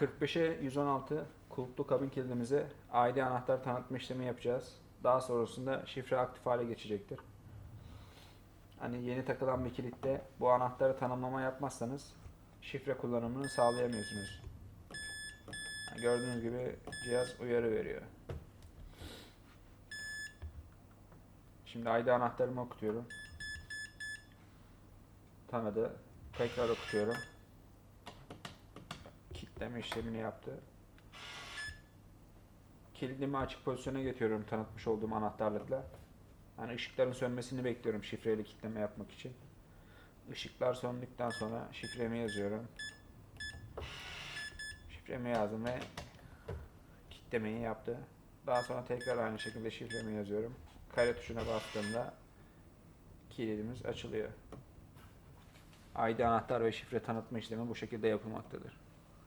45'e 116 kulplu kabin kilidimize ID anahtar tanıtma işlemi yapacağız. Daha sonrasında şifre aktif hale geçecektir. Hani yeni takılan bir kilitte bu anahtarı tanımlama yapmazsanız şifre kullanımını sağlayamıyorsunuz. Gördüğünüz gibi cihaz uyarı veriyor. Şimdi ID anahtarımı okutuyorum. Tanıdı. Tekrar okutuyorum. Kitleme işlemini yaptı. Kilidimi açık pozisyona getiriyorum tanıtmış olduğum anahtarlıkla. Hani ışıkların sönmesini bekliyorum şifreli kitleme yapmak için. Işıklar söndükten sonra şifremi yazıyorum. Şifremi yazdım ve kitlemeyi yaptı. Daha sonra tekrar aynı şekilde şifremi yazıyorum. Kare tuşuna bastığımda kilidimiz açılıyor. ID anahtar ve şifre tanıtma işlemi bu şekilde yapılmaktadır.